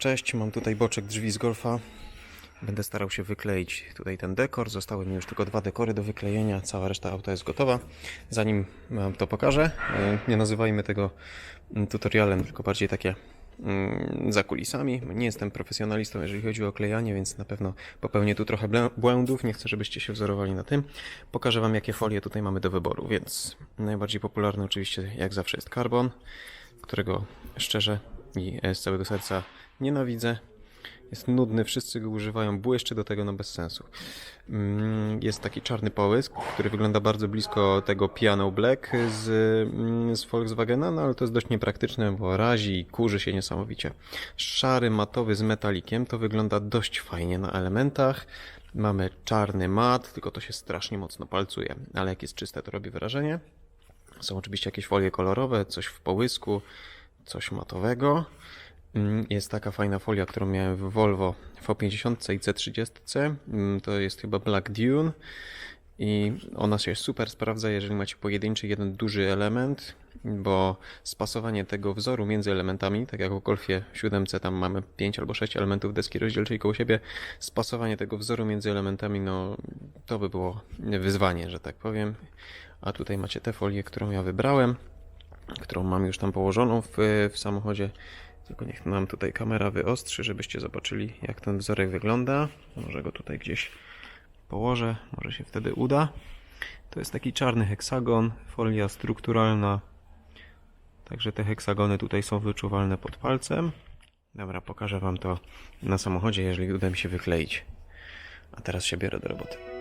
Cześć, mam tutaj boczek drzwi z golfa. Będę starał się wykleić tutaj ten dekor. Zostały mi już tylko dwa dekory do wyklejenia. Cała reszta auta jest gotowa. Zanim wam to pokażę, e, nie nazywajmy tego mm, tutorialem, tylko bardziej takie mm, za kulisami. Nie jestem profesjonalistą, jeżeli chodzi o klejanie, więc na pewno popełnię tu trochę błędów. Nie chcę, żebyście się wzorowali na tym. Pokażę wam, jakie folie tutaj mamy do wyboru. Więc najbardziej popularny oczywiście, jak zawsze, jest karbon, którego szczerze i e, z całego serca nienawidzę. Jest nudny, wszyscy go używają, błyszczy do tego no bez sensu. Mm, Jest taki czarny połysk, który wygląda bardzo blisko tego Piano Black z, mm, z Volkswagena, no ale to jest dość niepraktyczne, bo razi i kurzy się niesamowicie. Szary, matowy z metalikiem, to wygląda dość fajnie na elementach. Mamy czarny mat, tylko to się strasznie mocno palcuje, ale jak jest czyste, to robi wrażenie. Są oczywiście jakieś folie kolorowe, coś w połysku, coś matowego. Mm, Jest taka fajna folia, którą miałem w Volvo V50 i C30. Mm, To jest chyba Black Dune. I ona się super sprawdza, jeżeli macie pojedynczy jeden duży element, bo spasowanie tego wzoru między elementami, tak jak w Golfie 7 tam mamy 5 albo 6 elementów deski rozdzielczej koło siebie, spasowanie tego wzoru między elementami, no to by było wyzwanie, że tak powiem. A tutaj macie tę folię, którą ja wybrałem, którą mam już tam położoną w, w samochodzie. Tylko niech nam tutaj kamera wyostrzy, żebyście zobaczyli, jak ten wzorek wygląda. Może go tutaj gdzieś położę, może się wtedy uda. To jest taki czarny heksagon, folia strukturalna. Także te heksagony tutaj są wyczuwalne pod palcem. Dobra, pokażę Wam to na samochodzie, jeżeli uda mi się wykleić. A teraz się biorę do roboty.